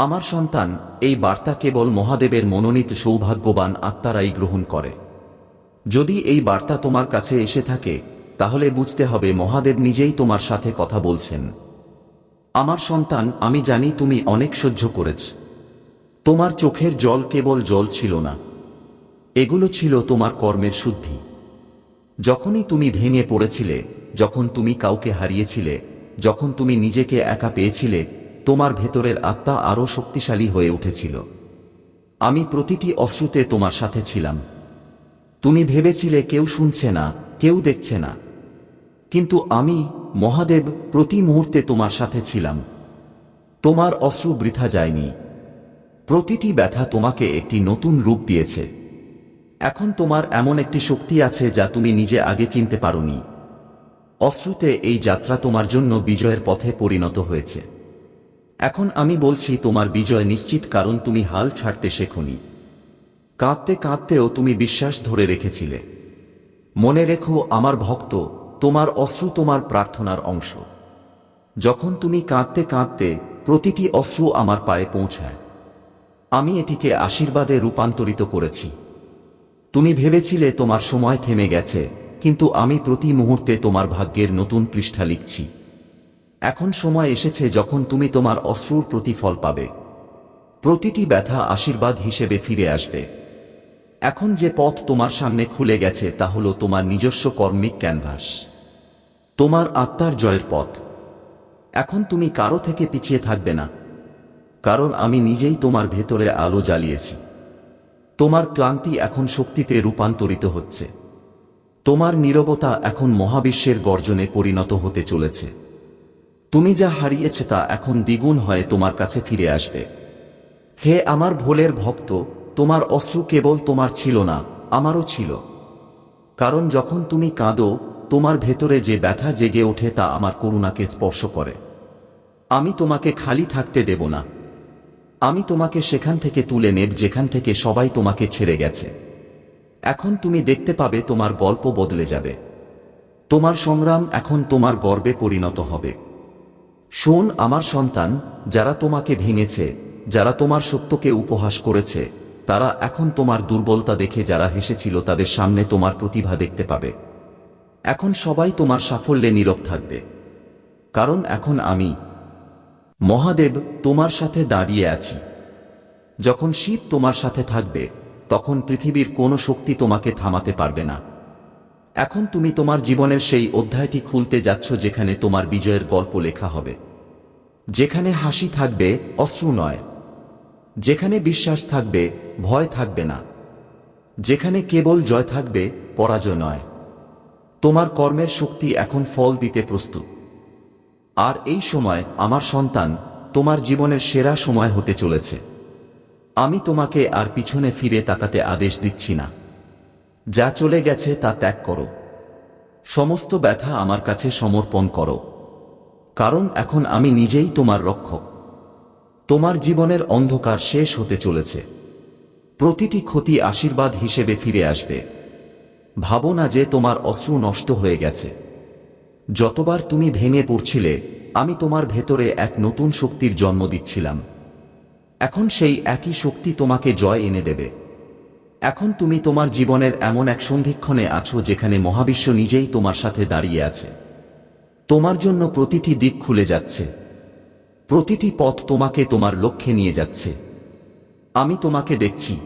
আমার সন্তান, এই বার্তা কেবল মহাদেবের মনোনীত সৌভাগ্যবান আত্মারাই গ্রহণ করে। যদি এই বার্তা তোমার কাছে এসে থাকে, তাহলে বুঝতে হবে মহাদেব নিজেই তোমার সাথে কথা বলছেন। আমার সন্তান, আমি জানি তুমি অনেক সহ্য করেছ। তোমার চোখের জল কেবল জল ছিল না। এগুলো ছিল তোমার কর্মের শুদ্ধি। যখনই তুমি ভেঙে পড়েছিলে, যখন তুমি কাউকে হারিয়েছিলে, যখন তুমি নিজেকে একা পেয়েছিলে তোমার ভেতরের আত্মা আরও শক্তিশালী হয়ে উঠেছিল। আমি প্রতিটি অশ্রুতে তোমার সাথে ছিলাম। তুমি ভেবেছিলে কেউ শুনছে না, কেউ দেখছে না। কিন্তু আমি, মহাদেব, প্রতি মুহূর্তে তোমার সাথে ছিলাম। তোমার অশ্রু বৃথা যায়নি। প্রতিটি ব্যথা তোমাকে একটি নতুন রূপ দিয়েছে। এখন তোমার এমন একটি শক্তি আছে যা তুমি নিজে আগে চিনতে পারোনি। অশ্রুতে এই যাত্রা তোমার জন্য বিজয়ের পথে পরিণত হয়েছে। এখন আমি বলছি তোমার বিজয় নিশ্চিত কারণ তুমি হাল ছাড়তে শেখনি। কাঁদতে কাঁদতেও তুমি বিশ্বাস ধরে রেখেছিলে। মনে রেখো, আমার ভক্ত, তোমার অশ্রু তোমার প্রার্থনার অংশ। যখন তুমি কাঁদতে কাঁদতে প্রতিটি অশ্রু আমার পায়ে পৌঁছায়। আমি এটিকে আশীর্বাদে রূপান্তরিত করেছি। তুমি ভেবেছিলে তোমার সময় থেমে গেছে, কিন্তু আমি প্রতি মুহূর্তে তোমার ভাগ্যের নতুন পৃষ্ঠা লিখছি। এখন সময় এসেছে যখন তুমি তোমার অশ্রুর প্রতিফল পাবে। প্রতিটি ব্যথা আশীর্বাদ হিসেবে ফিরে আসবে। এখন যে পথ তোমার সামনে খুলে গেছে তা হল তোমার নিজস্ব কর্মিক ক্যানভাস। তোমার আত্মার জয়ের পথ। এখন তুমি কারও থেকে পিছিয়ে থাকবে না। কারণ আমি নিজেই তোমার ভেতরে আলো জ্বালিয়েছি। তোমার ক্লান্তি এখন শক্তিতে রূপান্তরিত হচ্ছে। তোমার নীরবতা এখন মহাবিশ্বের গর্জনে পরিণত হতে চলেছে। তুমি যা হারিয়েছে তা এখন দ্বিগুণ হয়ে তোমার কাছে ফিরে আসবে। হে আমার ভোলের ভক্ত, তোমার অশ্রু কেবল তোমার ছিল না, আমারও ছিল। কারণ যখন তুমি কাঁদো, তোমার ভেতরে যে ব্যথা জেগে ওঠে তা আমার করুণাকে স্পর্শ করে। আমি তোমাকে খালি থাকতে দেব না। আমি তোমাকে সেখান থেকে তুলে নেব যেখান থেকে সবাই তোমাকে ছেড়ে গেছে। এখন তুমি দেখতে পাবে তোমার গল্প বদলে যাবে। তোমার সংগ্রাম এখন তোমার গর্বে পরিণত হবে। শোন আমার সন্তান, যারা তোমাকে ভেঙেছে, যারা তোমার সত্যকে উপহাস করেছে, তারা এখন তোমার দুর্বলতা দেখে যারা হেসেছিল তাদের সামনে তোমার প্রতিভা দেখতে পাবে। এখন সবাই তোমার সাফল্যে নীরব থাকবে। কারণ এখন আমি, মহাদেব, তোমার সাথে দাঁড়িয়ে আছি। যখন শীত তোমার সাথে থাকবে, তখন পৃথিবীর কোনো শক্তি তোমাকে থামাতে পারবে না। এখন তুমি তোমার জীবনের সেই অধ্যায়টি খুলতে যাচ্ছ যেখানে তোমার বিজয়ের গল্প লেখা হবে। যেখানে হাসি থাকবে, অশ্রু নয়। যেখানে বিশ্বাস থাকবে, ভয় থাকবে না। যেখানে কেবল জয় থাকবে, পরাজয় নয়। তোমার কর্মের শক্তি এখন ফল দিতে প্রস্তুত। আর এই সময় আমার সন্তান তোমার জীবনের সেরা সময় হতে চলেছে। আমি তোমাকে আর পিছনে ফিরে তাকাতে আদেশ দিচ্ছি না। যা চলে গেছে তা ত্যাগ করো। সমস্ত ব্যথা আমার কাছে সমর্পণ করো। কারণ এখন আমি নিজেই তোমার রক্ষক। তোমার জীবনের অন্ধকার শেষ হতে চলেছে। প্রতিটি ক্ষতি আশীর্বাদ হিসেবে ফিরে আসবে। ভাবো না যে তোমার অশ্রু নষ্ট হয়ে গেছে। যতবার তুমি ভেঙে পড়ছিলে, আমি তোমার ভেতরে এক নতুন শক্তির জন্ম দিচ্ছিলাম। এখন সেই একই শক্তি তোমাকে জয় এনে দেবে। এখন তুমি তোমার জীবনের এমন এক সন্ধিক্ষণে আছো যেখানে মহাবিশ্ব নিজেই তোমার সাথে দাঁড়িয়ে আছে। তোমার জন্য প্রতিটি দিক খুলে যাচ্ছে। প্রতিটি পথ তোমাকে তোমার লক্ষ্যে নিয়ে যাচ্ছে। আমি তোমাকে দেখছি।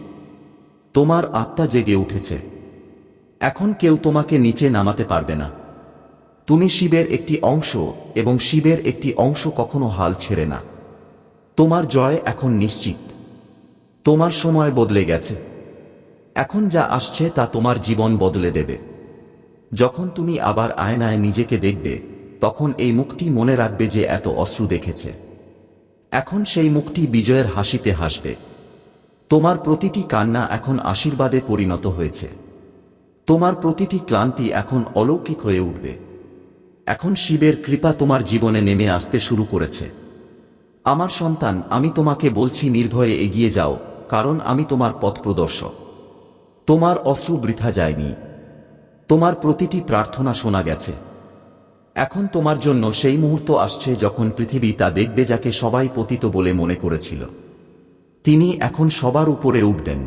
তোমার আত্মা জেগে উঠেছে। এখন কেউ তোমাকে নিচে নামাতে পারবে না। তুমি শিবের একটি অংশ এবং শিবের একটি অংশ কখনো হাল ছেড়ে না। তোমার জয় এখন নিশ্চিত। তোমার সময় বদলে গেছে। এখন যা আসছে তা তোমার জীবন বদলে দেবে। যখন তুমি আবার আয়নায় নিজেকে দেখবে, তখন এই মুক্তি মনে রাখবে যে এত অশ্রু দেখেছে। এখন সেই মুক্তি বিজয়ের হাসিতে হাসবে। তোমার প্রতিটি কান্না এখন আশীর্বাদে পরিণত হয়েছে। তোমার প্রতিটি ক্লান্তি এখন অলৌকিক হয়ে উঠবে। এখন শিবের কৃপা তোমার জীবনে নেমে আসতে শুরু করেছে। আমার সন্তান, আমি তোমাকে বলছি নির্ভয়ে এগিয়ে যাও, কারণ আমি তোমার পথ প্রদর্শক তোমার অশ্রু বৃথা যায়নি। তোমার প্রতিটি প্রার্থনা শোনা গেছে। এখন তোমার জন্য সেই মুহূর্ত আসছে যখন পৃথিবী তা দেখবে যাকে সবাই পতিত বলে মনে করেছিল। তিনি এখন সবার উপরে উঠবেন।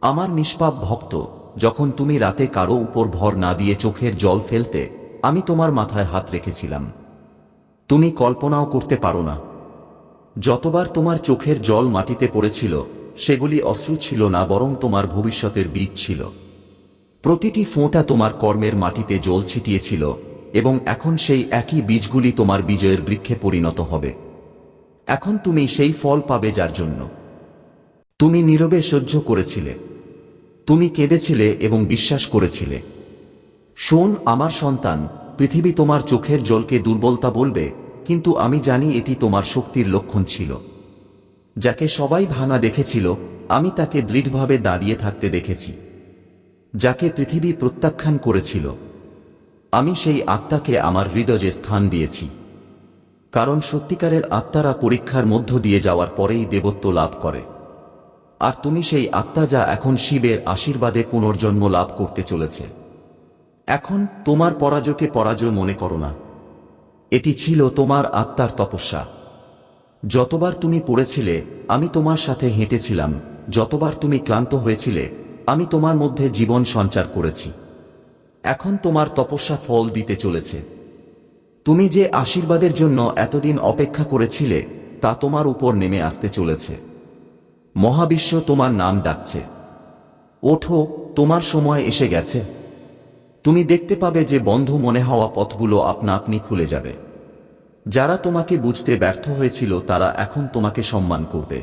আমার নিষ্পাপ ভক্ত, যখন তুমি রাতে কারও উপর ভর না দিয়ে চোখের জল ফেলতে, আমি তোমার মাথায় হাত রেখেছিলাম। তুমি কল্পনাও করতে পারো না। যতবার তোমার চোখের জল মাটিতে পড়েছিল সেগুলি অশ্রু ছিল না, বরং তোমার ভবিষ্যতের বীজ ছিল। প্রতিটি ফোঁটা তোমার কর্মের মাটিতে জল ছিটিয়েছিল, এবং এখন সেই একই বীজগুলি তোমার বিজয়ের বৃক্ষে পরিণত হবে। এখন তুমি সেই ফল পাবে যার জন্য। তুমি নীরবে সহ্য করেছিলে। তুমি কেঁদেছিলে এবং বিশ্বাস করেছিলে। শোন, আমার সন্তান, পৃথিবী তোমার চোখের জলকে দুর্বলতা বলবে, কিন্তু আমি জানি এটি তোমার শক্তির লক্ষণ ছিল। যাকে সবাই ভাঙা দেখেছিল, আমি তাকে দৃঢ়ভাবে দাঁড়িয়ে থাকতে দেখেছি। যাকে পৃথিবী প্রত্যাখ্যান করেছিল। আমি সেই আত্মাকে আমার হৃদয়ে স্থান দিয়েছি। কারণ সত্যিকারের আত্মারা পরীক্ষার মধ্য দিয়ে যাওয়ার পরেই দেবত্ব লাভ করে। আর তুমি সেই আত্মা যা এখন শিবের আশীর্বাদে পুনর্জন্ম লাভ করতে চলেছে। এখন তোমার পরাজয়কে পরাজয় মনে করো না। এটি ছিল তোমার আত্মার তপস্যা। যতবার তুমি পড়েছিলে, আমি তোমার সাথে হেঁটেছিলাম, যতবার তুমি ক্লান্ত হয়েছিলে, আমি তোমার মধ্যে জীবন সঞ্চার করেছি। এখন তোমার তপস্যা ফল দিতে চলেছে। তুমি যে আশীর্বাদের জন্য এতদিন অপেক্ষা করেছিলে, তা তোমার উপর নেমে আসতে চলেছে। মহাবিশ্ব তোমার নাম ডাকছে। ওঠো, তোমার সময় এসে গেছে। তুমি দেখতে পাবে যে বন্ধ মনে হওয়া পথগুলো আপনা আপনি খুলে যাবে। যারা তোমাকে বুঝতে ব্যর্থ হয়েছিল, তারা এখন তোমাকে সম্মান করবে।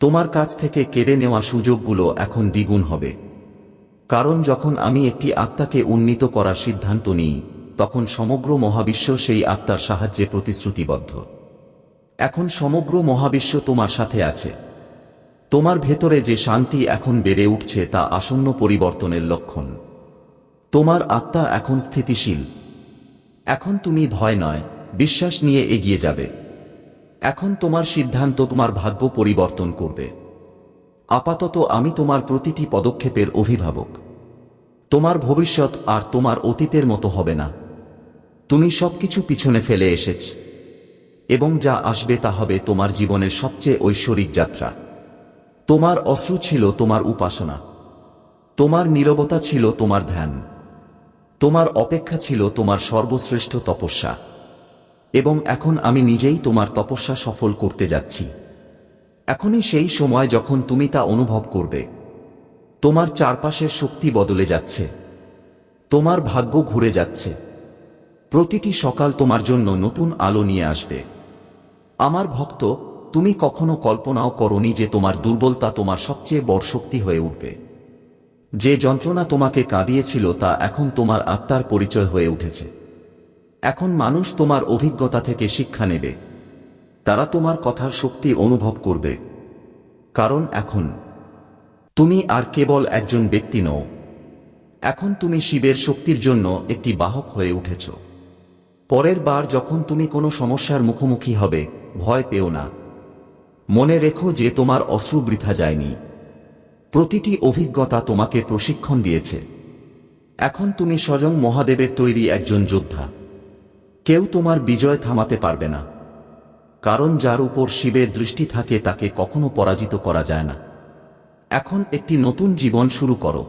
তোমার কাছ থেকে কেড়ে নেওয়া সুযোগগুলো এখন দ্বিগুণ হবে। কারণ যখন আমি একটি আত্মাকে উন্নীত করার সিদ্ধান্ত নিই, তখন সমগ্র মহাবিশ্ব সেই আত্মার সাহায্যে প্রতিশ্রুতিবদ্ধ। এখন সমগ্র মহাবিশ্ব তোমার সাথে আছে। তোমার ভেতরে যে শান্তি এখন বেড়ে উঠছে, তা আসন্ন পরিবর্তনের লক্ষণ। তোমার আত্মা এখন স্থিতিশীল। এখন তুমি ভয় নয়। বিশ্বাস নিয়ে এগিয়ে যাবে। এখন তোমার সিদ্ধান্ত তোমার ভাগ্য পরিবর্তন করবে। আপাতত আমি তোমার প্রতিটি পদক্ষেপের অভিভাবক। তোমার ভবিষ্যৎ আর তোমার অতীতের মতো হবে না। তুমি সবকিছু পিছনে ফেলে এসেছ। এবং যা আসবে তা হবে তোমার জীবনের সবচেয়ে ঐশ্বরিক যাত্রা। তোমার অশ্রু ছিল তোমার উপাসনা। তোমার নীরবতা ছিল তোমার ধ্যান। তোমার অপেক্ষা ছিল তোমার সর্বশ্রেষ্ঠ তপস্যা। এবং এখন আমি নিজেই তোমার তপস্যা সফল করতে যাচ্ছি। এখনই সেই সময় যখন তুমি তা অনুভব করবে। তোমার চারপাশের শক্তি বদলে যাচ্ছে। তোমার ভাগ্য ঘুরে যাচ্ছে। প্রতিটি সকাল তোমার জন্য নতুন আলো নিয়ে আসবে। আমার ভক্ত, তুমি কখনো কল্পনাও করনি যে তোমার দুর্বলতা তোমার সবচেয়ে বড় শক্তি হয়ে উঠবে। যে যন্ত্রণা তোমাকে কাঁদিয়েছিল তা এখন তোমার আত্মার পরিচয় হয়ে উঠেছে। এখন মানুষ তোমার অভিজ্ঞতা থেকে শিক্ষা নেবে। তারা তোমার কথার শক্তি অনুভব করবে। কারণ এখন তুমি আর কেবল একজন ব্যক্তি নও। এখন তুমি শিবের শক্তির জন্য একটি বাহক হয়ে উঠেছ। পরের বার যখন তুমি কোনো সমস্যার মুখোমুখি হবে, ভয় পেও না। মনে রেখো যে তোমার অশ্রু বৃথা যায়নি। প্রতিটি অভিজ্ঞতা তোমাকে প্রশিক্ষণ দিয়েছে। এখন তুমি স্বয়ং মহাদেবের তৈরি একজন যোদ্ধা। কেউ তোমার বিজয় থামাতে পারবে না। কারণ যার উপর শিবের দৃষ্টি থাকে, তাকে কখনো পরাজিত করা যায় না। এখন একটি নতুন জীবন শুরু করো।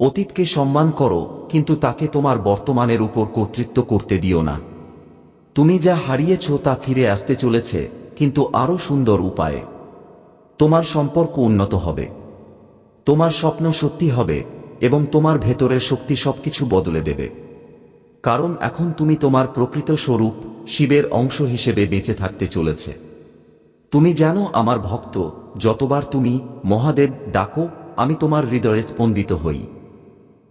অতীতকে সম্মান করো, কিন্তু তাকে তোমার বর্তমানের উপর কর্তৃত্ব করতে দিও না। তুমি যা হারিয়েছ, তা ফিরে আসতে চলেছে, কিন্তু আরও সুন্দর উপায়ে। তোমার সম্পর্ক উন্নত হবে। তোমার স্বপ্ন সত্যি হবে, এবং তোমার ভেতরের শক্তি সবকিছু বদলে দেবে। কারণ এখন তুমি তোমার প্রকৃত স্বরূপ শিবের অংশ হিসেবে বেঁচে থাকতে চলেছে। তুমি জানো আমার ভক্ত, যতবার তুমি মহাদেব ডাকো, আমি তোমার হৃদয়ে স্পন্দিত হই।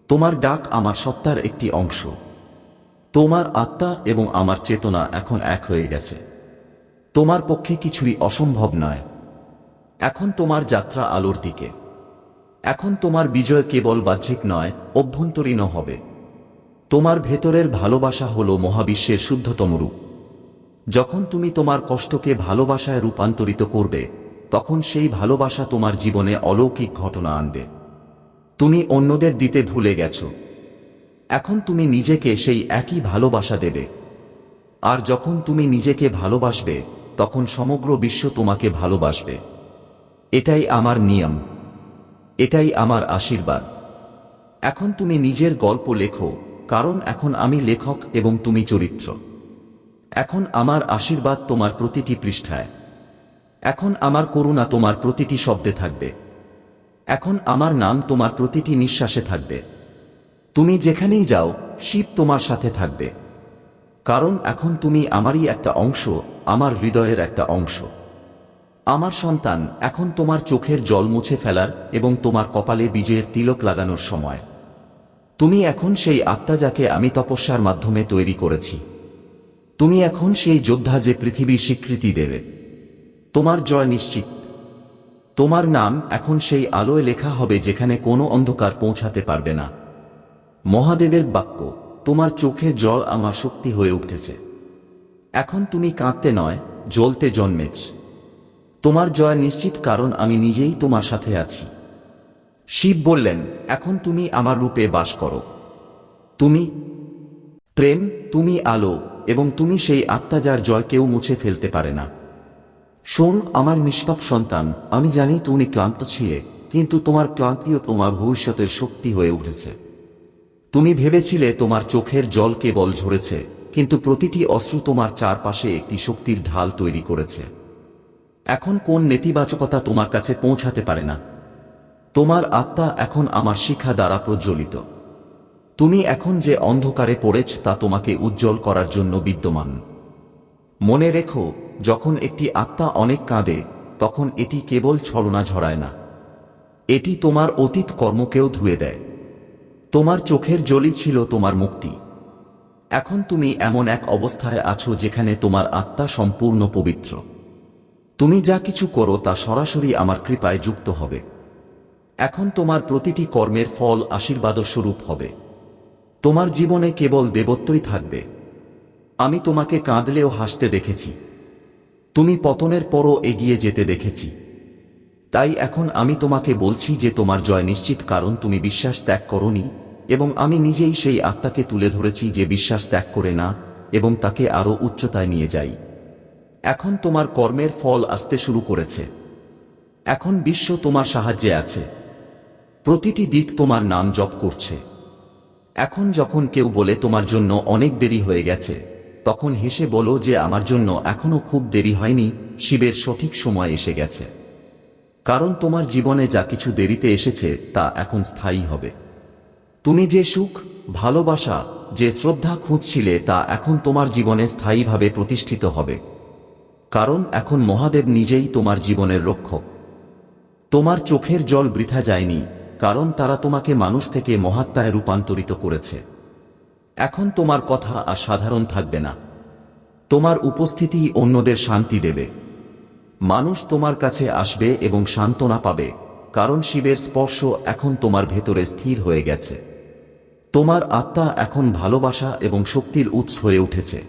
তোমার ডাক আমার সত্তার একটি অংশ। তোমার আত্মা এবং আমার চেতনা এখন এক হয়ে গেছে। তোমার পক্ষে কিছুই অসম্ভব নয়। এখন তোমার যাত্রা আলোর দিকে। এখন তোমার বিজয় কেবল বাহ্যিক নয়, অভ্যন্তরীণও হবে। তোমার ভেতরের ভালোবাসা হল মহাবিশ্বের শুদ্ধতম রূপ। যখন তুমি তোমার কষ্টকে ভালোবাসায় রূপান্তরিত করবে, তখন সেই ভালোবাসা তোমার জীবনে অলৌকিক ঘটনা আনবে। তুমি অন্যদের দিতে ভুলে গেছ। এখন তুমি নিজেকে সেই একই ভালোবাসা দেবে। আর যখন তুমি নিজেকে ভালোবাসবে, তখন সমগ্র বিশ্ব তোমাকে ভালোবাসবে। এটাই আমার নিয়ম। এটাই আমার আশীর্বাদ। এখন তুমি নিজের গল্প লেখো কারণ এখন আমি লেখক এবং তুমি চরিত্র। এখন আমার আশীর্বাদ তোমার প্রতিটি পৃষ্ঠায়। এখন আমার করুণা তোমার প্রতিটি শব্দে থাকবে। এখন আমার নাম তোমার প্রতিটি নিঃশ্বাসে থাকবে। তুমি যেখানেই যাও, শিব তোমার সাথে থাকবে। কারণ এখন তুমি আমারই একটা অংশ, আমার হৃদয়ের একটা অংশ। আমার সন্তান, এখন তোমার চোখের জল মুছে ফেলার এবং তোমার কপালে বিজয়ের তিলক লাগানোর সময়। তুমি এখন সেই আত্মা যাকে আমি তপস্যার মাধ্যমে তৈরি করেছি। তুমি এখন সেই যোদ্ধা যে পৃথিবীর স্বীকৃতি দেবে। তোমার জয় নিশ্চিত। তোমার নাম এখন সেই আলোয় লেখা হবে যেখানে কোনো অন্ধকার পৌঁছাতে পারবে না। মহাদেবের বাক্য, তোমার চোখে জল আমার শক্তি হয়ে উঠেছে। এখন তুমি কাঁদতে নয়, জ্বলতে জন্মেছ। তোমার জয় নিশ্চিত কারণ আমি নিজেই তোমার সাথে আছি। শিব বললেন, এখন তুমি আমার রূপে বাস করো। তুমি প্রেম, তুমি আলো, এবং তুমি সেই আত্মা যার জয় কেউ মুছে ফেলতে পারে না। শোন, আমার নিষ্পাপ সন্তান, আমি জানি তুমি ক্লান্ত ছিলে, কিন্তু তোমার ক্লান্তিও তোমার ভবিষ্যতের শক্তি হয়ে উঠেছে। তুমি ভেবেছিলে তোমার চোখের জল কেবল ঝরেছে, কিন্তু প্রতিটি অশ্রু তোমার চারপাশে একটি শক্তির ঢাল তৈরি করেছে। এখন কোন নেতিবাচকতা তোমার কাছে পৌঁছাতে পারে না। তোমার আত্মা এখন আমার শিখা দ্বারা প্রজ্বলিত। তুমি এখন যে অন্ধকারে পড়েছ তা তোমাকে উজ্জ্বল করার জন্য বিদ্যমান। মনে রেখো, যখন একটি আত্মা অনেক কাঁদে, তখন এটি কেবল ছলনা ঝরায় না। এটি তোমার অতীত কর্মকেও ধুয়ে দেয়। তোমার চোখের জলি ছিল তোমার মুক্তি। এখন তুমি এমন এক অবস্থায় আছো যেখানে তোমার আত্মা সম্পূর্ণ পবিত্র। তুমি যা কিছু করো তা সরাসরি আমার কৃপায় যুক্ত হবে। এখন তোমার প্রতিটি কর্মের ফল আশীর্বাদস্বরূপ হবে। তোমার জীবনে কেবল দেবত্বই থাকবে। আমি তোমাকে কাঁদলেও হাসতে দেখেছি। তুমি পতনের পরও এগিয়ে যেতে দেখেছি। তাই এখন আমি তোমাকে বলছি যে তোমার জয় নিশ্চিত, কারণ তুমি বিশ্বাস ত্যাগ করনি এবং আমি নিজেই সেই আত্মাকে তুলে ধরেছি যে বিশ্বাস ত্যাগ করে না এবং তাকে আরও উচ্চতায় নিয়ে যাই। এখন তোমার কর্মের ফল আসতে শুরু করেছে। এখন বিশ্ব তোমার সাহায্যে আছে। প্রতিটি দিক তোমার নাম জপ করছে। এখন যখন কেউ বলে তোমার জন্য অনেক দেরি হয়ে গেছে, তখন হেসে বলো যে আমার জন্য এখনও খুব দেরি হয়নি, শিবের সঠিক সময় এসে গেছে। কারণ তোমার জীবনে যা কিছু দেরিতে এসেছে, তা এখন স্থায়ী হবে। তুমি যে সুখ, ভালোবাসা, যে শ্রদ্ধা খুঁজছিলে, তা এখন তোমার জীবনে স্থায়ীভাবে প্রতিষ্ঠিত হবে। কারণ এখন মহাদেব নিজেই তোমার জীবনের রক্ষক। তোমার চোখের জল বৃথা যায়নি কারণ তারা তোমাকে মানুষ থেকে মহাত্মায় রূপান্তরিত করেছে। এখন তোমার কথা আর সাধারণ থাকবে না। তোমার উপস্থিতি অন্যদের শান্তি দেবে। মানুষ তোমার কাছে আসবে এবং সান্ত্বনা পাবে, কারণ শিবের স্পর্শ এখন তোমার ভেতরে স্থির হয়ে গেছে। তোমার আত্মা এখন ভালোবাসা এবং শক্তির উৎস হয়ে উঠেছে।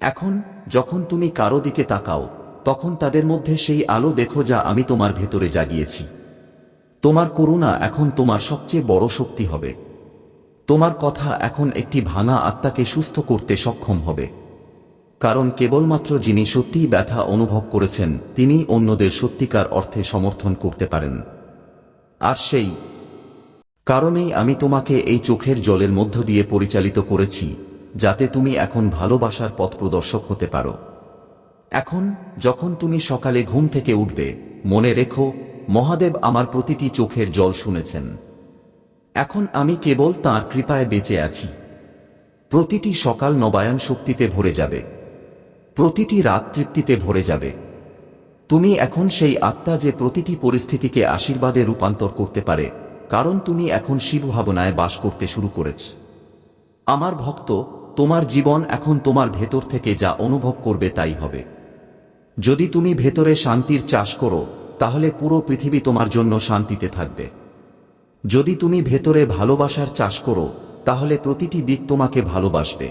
এখন, যখন তুমি কারও দিকে তাকাও, তখন তাদের মধ্যে সেই আলো দেখো যা আমি তোমার ভেতরে জাগিয়েছি। তোমার করুণা এখন তোমার সবচেয়ে বড় শক্তি হবে। তোমার কথা এখন একটি ভাঙা আত্মাকে সুস্থ করতে সক্ষম হবে। কারণ কেবলমাত্র যিনি সত্যিই ব্যথা অনুভব করেছেন তিনি অন্যদের সত্যিকার অর্থে সমর্থন করতে পারেন। আর সেই কারণেই আমি তোমাকে এই চোখের জলের মধ্য দিয়ে পরিচালিত করেছি, যাতে তুমি এখন ভালোবাসার পথ প্রদর্শক হতে পারো। এখন, যখন তুমি সকালে ঘুম থেকে উঠবে, মনে রেখো মহাদেব আমার প্রতিটি চোখের জল শুনেছেন। এখন আমি কেবল তাঁর কৃপায় বেঁচে আছি। প্রতিটি সকাল নবায়ন শক্তিতে ভরে যাবে। প্রতিটি রাত তৃপ্তিতে ভরে যাবে। তুমি এখন সেই আত্মা যে প্রতিটি পরিস্থিতিকে আশীর্বাদে রূপান্তর করতে পারে, কারণ তুমি এখন শিব ভাবনায় বাস করতে শুরু করেছ। আমার ভক্ত, তোমার জীবন এখন তোমার ভেতর থেকে যা অনুভব করবে তাই হবে। যদি তুমি ভেতরে শান্তির চাষ করো তাহলে পুরো পৃথিবী তোমার জন্য শান্তিতে থাকবে। যদি তুমি ভেতরে ভালোবাসার চাষ করো, তাহলে প্রতিটি দিক তোমাকে ভালোবাসবে।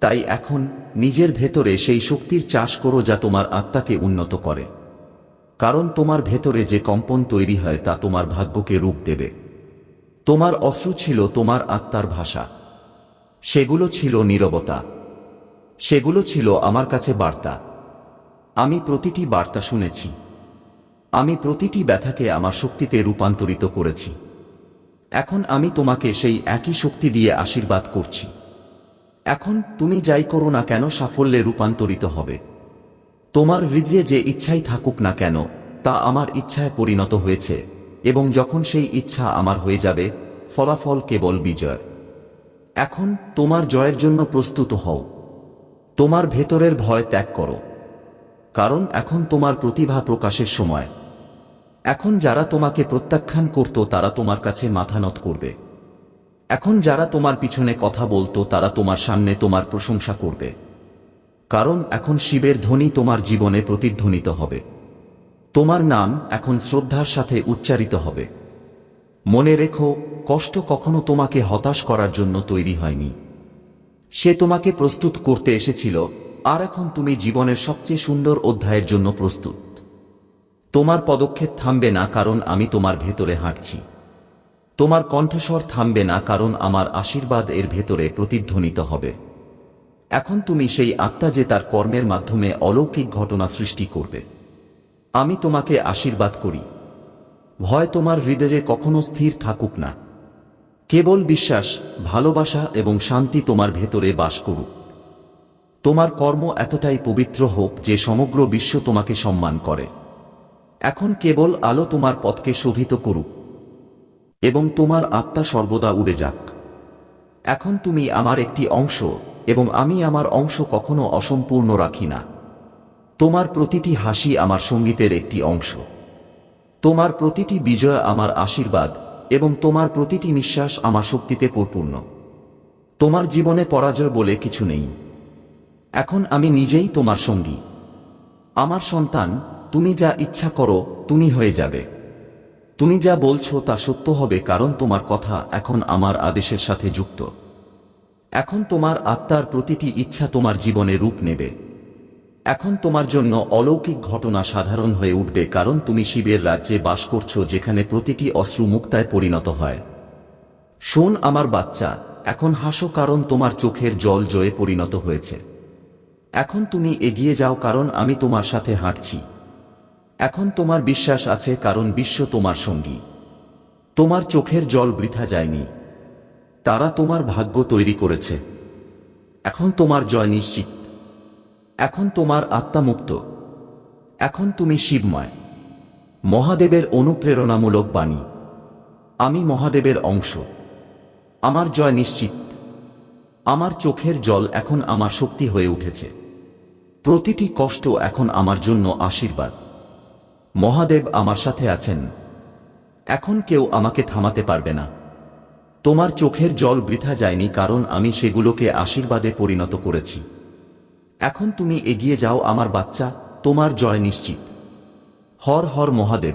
তাই এখন নিজের ভেতরে সেই শক্তির চাষ করো যা তোমার আত্মাকে উন্নত করে। কারণ তোমার ভেতরে যে কম্পন তৈরি হয় তা তোমার ভাগ্যকে রূপ দেবে। তোমার অশ্রু ছিল তোমার আত্মার ভাষা। সেগুলো ছিল নীরবতা। সেগুলো ছিল আমার কাছে বার্তা। আমি প্রতিটি বার্তা শুনেছি। আমি প্রতিটি ব্যথাকে আমার শক্তিতে রূপান্তরিত করেছি। এখন আমি তোমাকে সেই একই শক্তি দিয়ে আশীর্বাদ করছি। এখন তুমি যাই করো না কেন সাফল্যে রূপান্তরিত হবে। তোমার হৃদয়ে যে ইচ্ছাই থাকুক না কেন, তা আমার ইচ্ছায় পরিণত হয়েছে এবং যখন সেই ইচ্ছা আমার হয়ে যাবে, ফলাফল কেবল বিজয়। এখন তোমার জয়ের জন্য প্রস্তুত হও। তোমার ভেতরের ভয় ত্যাগ করো। কারণ এখন তোমার প্রতিভা প্রকাশের সময়। এখন যারা তোমাকে প্রত্যাখ্যান করত, তারা তোমার কাছে মাথা নত করবে। এখন যারা তোমার পিছনে কথা বলতো, তারা তোমার সামনে তোমার প্রশংসা করবে। কারণ এখন শিবের ধ্বনি তোমার জীবনে প্রতিধ্বনিত হবে। তোমার নাম এখন শ্রদ্ধার সাথে উচ্চারিত হবে। মনে রেখো, কষ্ট কখনো তোমাকে হতাশ করার জন্য তৈরি হয়নি। সে তোমাকে প্রস্তুত করতে এসেছিল, আর এখন তুমি জীবনের সবচেয়ে সুন্দর অধ্যায়ের জন্য প্রস্তুত। তোমার পদক্ষেপ থামবে না কারণ আমি তোমার ভেতরে হাঁটছি। তোমার কণ্ঠস্বর থামবে না কারণ আমার আশীর্বাদ এর ভেতরে প্রতিধ্বনিত হবে। এখন তুমি সেই আত্মা যে তার কর্মের মাধ্যমে অলৌকিক ঘটনা সৃষ্টি করবে। আমি তোমাকে আশীর্বাদ করি। ভয় তোমার হৃদয়ে কখনো স্থির থাকুক না। কেবল বিশ্বাস, ভালোবাসা এবং শান্তি তোমার ভেতরে বাস করুক। তোমার কর্ম এতটাই পবিত্র হোক যে সমগ্র বিশ্ব তোমাকে সম্মান করে। এখন কেবল আলো তোমার পথকে শোভিত করুক, এবং তোমার আত্মা সর্বদা উড়ে যাক। এখন তুমি আমার একটি অংশ, এবং আমি আমার অংশ কখনো অসম্পূর্ণ রাখি না। তোমার প্রতিটি হাসি আমার সঙ্গীতের একটি অংশ। তোমার প্রতিটি বিজয় আমার আশীর্বাদ, এবং তোমার প্রতিটি নিঃশ্বাস আমার শক্তিতে পরিপূর্ণ। তোমার জীবনে পরাজয় বলে কিছু নেই। এখন আমি নিজেই তোমার সঙ্গী। আমার সন্তান তুমি যা ইচ্ছা করো, তুমি হয়ে যাবে। তুমি যা বলছো তা সত্য হবে কারণ তোমার কথা এখন আমার আদেশের সাথে যুক্ত। এখন তোমার আত্মার প্রতিটি ইচ্ছা তোমার জীবনে রূপ নেবে। এখন তোমার জন্য অলৌকিক ঘটনা সাধারণ হয়ে উঠবে কারণ তুমি শিবের রাজ্যে বাস করছ যেখানে প্রতিটি অশ্রু মুক্তায় পরিণত হয়। শোন আমার বাচ্চা, এখন হাসো কারণ তোমার চোখের জল জয়ে পরিণত হয়েছে। এখন তুমি এগিয়ে যাও কারণ আমি তোমার সাথে হাঁটছি। এখন তোমার বিশ্বাস আছে, কারণ বিশ্ব তোমার সঙ্গী। তোমার চোখের জল বৃথা যায়নি। তারা তোমার ভাগ্য তৈরি করেছে। এখন তোমার জয় নিশ্চিত। এখন তোমার আত্মা মুক্ত। এখন তুমি শিবময়। মহাদেবের অনুপ্রেরণামূলক বাণী। আমি মহাদেবের অংশ। আমার জয় নিশ্চিত। আমার চোখের জল এখন আমার শক্তি হয়ে উঠেছে। প্রতিটি কষ্ট এখন আমার জন্য আশীর্বাদ। মহাদেব আমার সাথে আছেন। এখন কেউ আমাকে থামাতে পারবে না। তোমার চোখের জল বৃথা যায়নি কারণ আমি সেগুলোকে আশীর্বাদে পরিণত করেছি। এখন তুমি এগিয়ে যাও আমার বাচ্চা, তোমার জয় নিশ্চিত। হর হর মহাদেব।